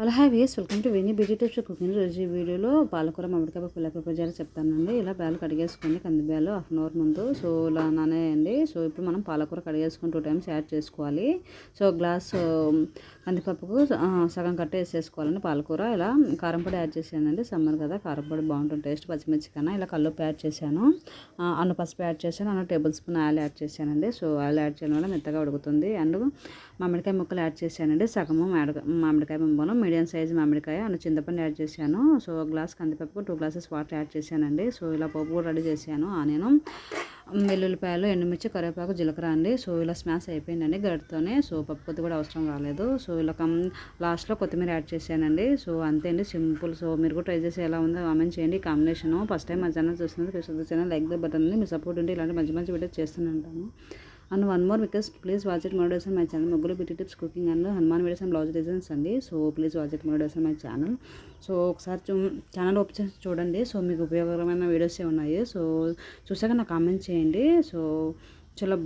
Hello hi ways welcome to Veni beauty tips cooking రోజు ఈ వీడియోలో పాలకూర మామిడికాయ పుల్ల ప్రిపేర్ చెప్తానండి. ఇలా బ్యాలు కడిగేసుకోండి కంది బ్యాలు హాఫ్ అన్ అవర్ ముందు. సో ఇలా నానేయండి. సో ఇప్పుడు మనం పాలకూర కడిగేసుకుని టూ టైమ్స్ యాడ్ చేసుకోవాలి. సో గ్లాస్ కందిపప్పుకు సగం కట్ట వేసేసుకోవాలండి పాలకూర. ఇలా కారం పొడి యాడ్ చేశానండి. సమ్మర్ కదా కారం పొడి బాగుంటుంది టేస్ట్ పచ్చిమిర్చి కన్నా. ఇలా కల్లుప్పు యాడ్ చేశాను. అన్న పసుపు యాడ్ చేశాను. అన్న టేబుల్ స్పూన్ ఆయిల్ యాడ్ చేశానండి. సో ఆయిల్ యాడ్ చేయడం వల్ల మెత్తగా ఉడుకుతుంది. అండ్ మామిడికాయ ముక్కలు యాడ్ చేశానండి. సగము మామిడి మామిడికాయ బొమ్మను మీడియం సైజ్ మామిడికాయ అండ్ చింతపండు యాడ్ చేశాను. సో గ్లాస్ కందిపప్పు టూ గ్లాసెస్ వాటర్ యాడ్ చేశానండి. సో ఇలా పప్పు కూడా రెడీ చేశాను. ఆనియన్ వెల్లుల్లిపాయలు ఎండుమిర్చి కరివేపాకు జీలకర్ర అండి. సో ఇలా స్మాష్ అయిపోయిందండి గడితోనే సో పప్పు కొద్ది కూడా అవసరం రాలేదు. సో ఇలా కమ్ లాస్ట్లో కొత్తిమీర యాడ్ చేశానండి. సో అంతే అండి. సింపుల్. సో మీరు కూడా ట్రై చేసి ఎలా ఉందో కామెంట్ చేయండి. కాంబినేషన్ ఫస్ట్ టైం మా ఛానల్ చూస్తున్నది please channel like the button me support ఉంటే ఇలాంటి మంచి మంచి వీడియోస్ చేస్తూనే ఉంటాను. And one more because please watch it models my channel ముగ్గురు beauty tips cooking and Hanuman videos and blouse designs అండి so please watch it models my channel so ఒకసారి చూ ఛానల్ ఓపెన్ చేసి చూడండి. సో మీకు ఉపయోగకరమైన వీడియోసే ఉన్నాయి? సో చూసాక నాకు కామెంట్ చేయండి. సో చాలా